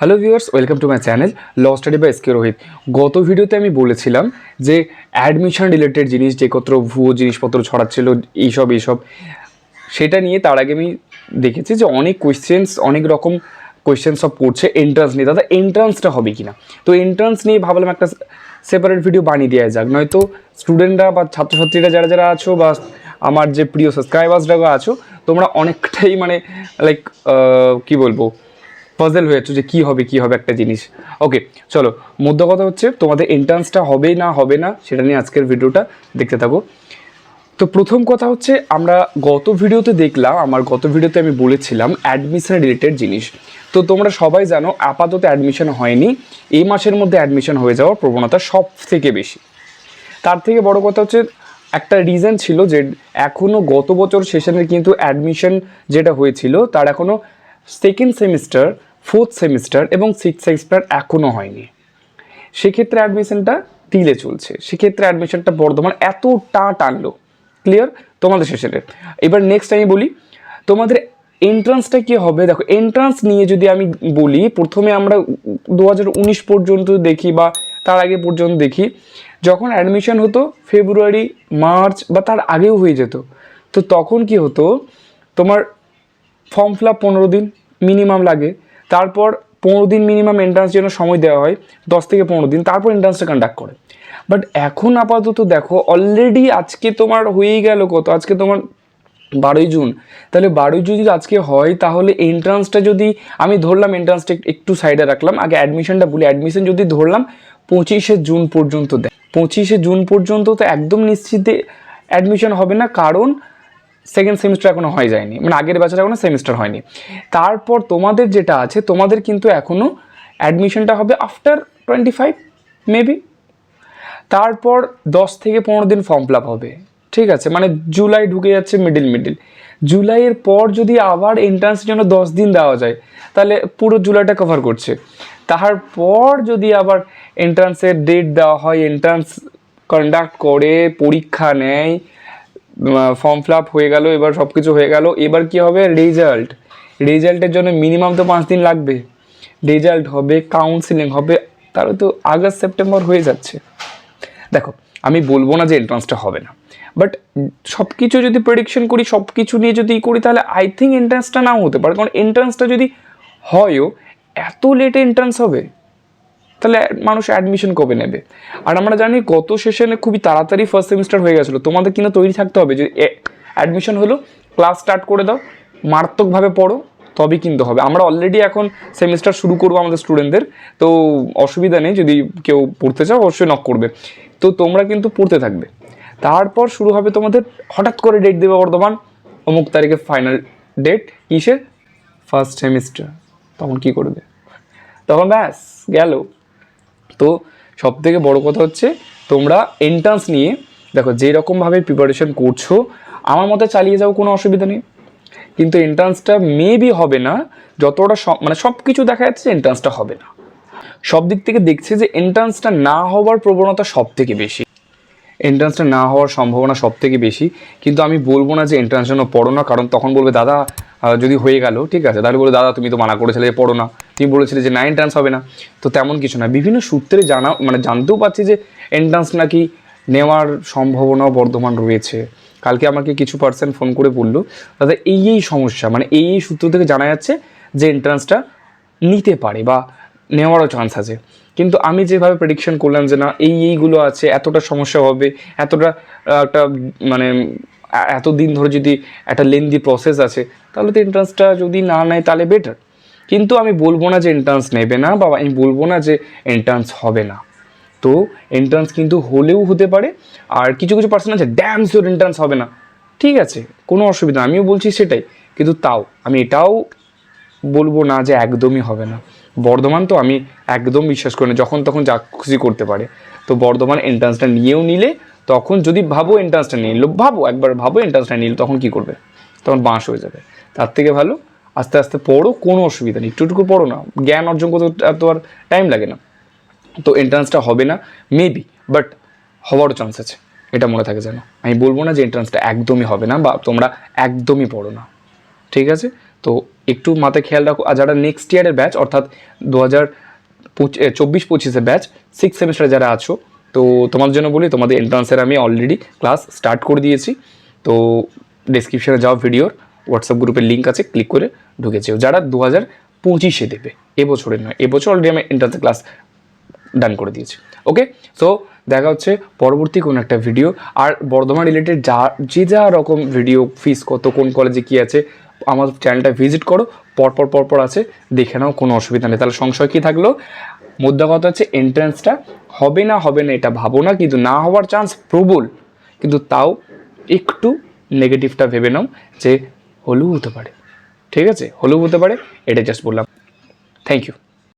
Hello viewers welcome to my channel law study বা SK Rohit গত ভিডিওতে আমি বলেছিলাম যে অ্যাডমিশন রিলেটেড জিনিস, যে কত ভুয়ো জিনিসপত্র ছড়াচ্ছিল, এইসব এইসব, সেটা নিয়ে তার আগে আমি দেখেছি যে অনেক কোয়েশ্চেন্স অনেক রকম কোয়েশ্চেন সব করছে এন্ট্রান্স নিয়ে। দাদা এন্ট্রান্সটা হবে কি না তো এন্ট্রান্স নিয়ে ভাবলাম একটা সেপারেট ভিডিও বানিয়ে দেওয়া যাক। নয়তো স্টুডেন্টরা বা ছাত্রছাত্রীরা যারা যারা আছো বা আমার যে প্রিয় সাবস্ক্রাইবার্সরা আছো, তোমরা অনেকটাই মানে লাইক কি বলব? পাজেল হয়ে যাচ্ছ যে কী হবে কী হবে একটা জিনিস। ওকে চলো মধ্য কথা হচ্ছে তোমাদের এন্ট্রান্সটা হবে না হবে না, সেটা নিয়ে আজকের ভিডিওটা দেখতে থাকো। তো প্রথম কথা হচ্ছে, আমরা গত ভিডিওতে দেখলাম, আমার গত ভিডিওতে আমি বলেছিলাম অ্যাডমিশন রিলেটেড জিনিস। তো তোমরা সবাই জানো, আপাতত অ্যাডমিশন হয়নি। এই মাসের মধ্যে অ্যাডমিশন হয়ে যাওয়ার প্রবণতা সব থেকে বেশি। তার থেকে বড় কথা হচ্ছে, একটা রিজন ছিল যে এখনও গত বছর সেশনের কিন্তু অ্যাডমিশন যেটা হয়েছিল, তার এখনও সেকেন্ড সেমিস্টার ফোর্থ সেমিস্টার এবং সিক্স সেমিস্টার এখনও হয়নি। সেক্ষেত্রে অ্যাডমিশনটা তিলে চলছে। সেক্ষেত্রে অ্যাডমিশনটা বর্ধমান এতটা টানলো ক্লিয়ার তোমাদের সেশনের এবার নেক্সট আমি বলি, তোমাদের এন্ট্রান্সটা কী হবে? দেখো এন্ট্রান্স নিয়ে যদি আমি বলি, প্রথমে আমরা দু হাজার উনিশ পর্যন্ত দেখি বা তার আগে পর্যন্ত দেখি, যখন অ্যাডমিশন হতো ফেব্রুয়ারি মার্চ বা তার আগেও হয়ে যেত, তো তখন কি হতো? তোমার ফর্ম ফিল আপ পনেরো দিন মিনিমাম লাগে। তারপর পনেরো দিন মিনিমাম এন্ট্রান্স জন্য সময় দেওয়া হয়, দশ থেকে পনেরো দিন, তারপর এন্ট্রান্সটা কন্ডাক্ট করে। বাট এখন আপাতত দেখো অলরেডি আজকে তোমার হয়েই গেল কত? আজকে তোমার বারোই জুন। তাহলে বারোই জুন যদি আজকে হয়, তাহলে এন্ট্রান্সটা যদি আমি ধরলাম এন্ট্রান্সটা একটু সাইডে রাখলাম, আগে অ্যাডমিশনটা বলি অ্যাডমিশন যদি ধরলাম, পঁচিশে জুন পর্যন্ত দেয় পঁচিশে জুন পর্যন্ত তো একদম নিশ্চিত অ্যাডমিশন হবে না। কারণ সেকেন্ড সেমিস্টার এখনও হয়ে যায়নি। মানে আগের বছর এখনও সেমিস্টার হয়নি। তারপর তোমাদের যেটা আছে, তোমাদের কিন্তু এখনও অ্যাডমিশনটা হবে আফটার টোয়েন্টি ফাইভ মেবি তারপর দশ থেকে পনেরো দিন ফর্ম ফিল হবে। ঠিক আছে? মানে জুলাই ঢুকে যাচ্ছে মিডিল মিডিল জুলাইয়ের পর যদি আবার এন্ট্রান্সের জন্য দশ দিন দেওয়া যায়, তাহলে পুরো জুলাইটা কভার করছে। তারপর যদি আবার এন্ট্রান্সের ডেট দেওয়া হয় এন্ট্রান্স কন্ডাক্ট করে, পরীক্ষা নেয় ফর্ম ফিল আপ হয়ে গেল, এবার সব কিছু হয়ে গেল। এবার কি হবে? রেজাল্ট রেজাল্টের জন্য মিনিমাম তো পাঁচ দিন লাগবে। রেজাল্ট হবে কাউন্সিলিং হবে, তাহলে তো আগস্ট, সেপ্টেম্বর হয়ে যাচ্ছে। দেখো, আমি বলব না যে এন্ট্রান্সটা হবে না। বাট সব কিছু যদি প্রেডিকশন করি সব কিছু নিয়ে যদি করি, তাহলে আই থিঙ্ক এন্ট্রান্সটা নাও হতে পারে। কারণ এন্ট্রান্সটা যদি হয়ও, এত লেটে এন্ট্রান্স হবে। তাহলে মানুষ অ্যাডমিশন কবে নেবে? আর আমরা জানি গত সেশনে খুবই তাড়াতাড়ি ফার্স্ট সেমিস্টার হয়ে গেছিল। তোমাদের কিন্তু তৈরি থাকতে হবে যে অ্যাডমিশন হলো ক্লাস স্টার্ট করে দাও, মারাত্মকভাবে পড়ো, তবেই কিন্তু হবে। আমরা অলরেডি এখন সেমিস্টার শুরু করব আমাদের স্টুডেন্টদের তো অসুবিধা নেই, যদি কেউ পড়তে চাও, অবশ্যই নক করবে। তো তোমরা কিন্তু পড়তে থাকবে। তারপর শুরু হবে তোমাদের হঠাৎ করে ডেট দেবে বর্ধমান, অমুক তারিখে ফাইনাল ডেট কিসের? ফার্স্ট সেমিস্টার তখন কি করবে? তখন ব্যাস, গেল। তো সব থেকে বড় কথা হচ্ছে তোমরা এন্ট্রান্স নিয়ে দেখো যে রকমভাবে প্রিপারেশন করছ, আমার মতে চালিয়ে যাও, কোনো অসুবিধা নেই। কিন্তু এন্ট্রান্সটা মেবি হবে না, যতটা সব মানে সব কিছু দেখা যাচ্ছে এন্ট্রান্সটা হবে না। সব দিক থেকে দেখছে যে এন্ট্রান্সটা না হওয়ার প্রবণতা সব থেকে বেশি। এন্ট্রান্সটা না হওয়ার সম্ভাবনা সব থেকে বেশি। কিন্তু আমি বলব না যে এন্ট্রান্স জন্য পড়ো না, কারণ তখন বলবে, দাদা যদি হয়ে গেল, ঠিক আছে? তাহলে বলবে, দাদা, তুমি তো মানা করেছিলে যে পড়ো না। তুমি বলেছিলে যে না এন্ট্রান্স হবে না। তো তেমন কিছু না। বিভিন্ন সূত্রে জানা মানে জানতেও পারছি যে এন্ট্রান্স নাকি নেওয়ার সম্ভাবনাও বর্ধমান রয়েছে। কালকে আমাকে কিছু পার্সেন্ট ফোন করে বলল দাদা এই এই সমস্যা মানে এই এই সূত্র থেকে জানা যাচ্ছে যে এন্ট্রান্সটা নিতে পারে বা নেওয়ারও চান্স আছে। কিন্তু আমি যেভাবে প্রেডিকশন করলাম যে না, এই এইগুলো আছে, এতটা সমস্যা হবে, এতটা একটা মানে এতদিন ধরে যদি একটা লেন্দি প্রসেস আছে, তাহলে তো এন্ট্রান্সটা যদি না নেয়, তাহলে বেটার কিন্তু আমি বলব না যে এন্ট্রান্স নেবে না বা আমি বলব না যে এন্ট্রান্স হবে না। তো এন্ট্রান্স কিন্তু হলেও হতে পারে, আর কিছু কিছু পার্সন আছে ড্যাম শিওর এন্ট্রান্স হবে না। ঠিক আছে, কোনো অসুবিধা আমিও বলছি সেটাই, কিন্তু তাও, আমি এটাও বলব না যে একদমই হবে না। বর্ধমান তো আমি একদম বিশ্বাস করি না, যখন তখন যা খুশি করতে পারে। তো বর্ধমান এন্ট্রান্সটা নিয়েও নিলে, তখন যদি ভাবো এন্ট্রান্সটা নিয়ে নিলো, ভাবো, একবার ভাবো এন্ট্রান্সটা নিলে, তখন কি করবে? তখন বাঁশ হয়ে যাবে। তার থেকে ভালো আস্তে আস্তে পড়ো, কোনো অসুবিধা নেই। একটুটুকু পড়ো না। জ্ঞান অর্জন করতে এত আর টাইম লাগে না। তো এন্ট্রান্সটা হবে না মেবি বাট হওয়ারও চান্স আছে। এটা মনে থাকে যেন। আমি বলব না যে এন্ট্রান্সটা একদমই হবে না বা তোমরা একদমই পড়ো না। ঠিক আছে? তো একটু মাথায় খেয়াল রাখো। আর যারা নেক্সট ইয়ারের ব্যাচ অর্থাৎ দু হাজার চব্বিশ পঁচিশের ব্যাচ সিক্স সেমিস্টারে যারা আছো, তো তোমাদের জন্য বলি, তোমাদের এন্ট্রান্সের আমি অলরেডি ক্লাস স্টার্ট করে দিয়েছি। তো ডিসক্রিপশানে যাও ভিডিওর হোয়াটসঅ্যাপ গ্রুপের লিঙ্ক আছে ক্লিক করে ঢুকেছে যারা দু হাজার পঁচিশে দেবে, এবছরের নয়, এবছর অলরেডি আমি এন্ট্রান্সের ক্লাস ডান করে দিয়েছি। ওকে সো দেখা হচ্ছে পরবর্তী কোনো একটা ভিডিও আর বর্ধমান রিলেটেড যা, যে যা রকম ভিডিও ফিস কত, কোন কলেজে কী আছে, আমার চ্যানেলটা ভিজিট করো। পরপর পরপর আছে, দেখে নাও, কোনো অসুবিধা নেই। তাহলে সংশয় কী থাকল? মুদ্রা কথা হচ্ছে এন্ট্রান্সটা হবে না হবে না, এটা ভাবো না, কিন্তু না হওয়ার চান্স প্রবল। কিন্তু তাও একটু নেগেটিভটা ভেবে নাও যে হলেও হতে পারে। ঠিক আছে? হলেও হতে পারে এটা জাস্ট বললাম। Thank you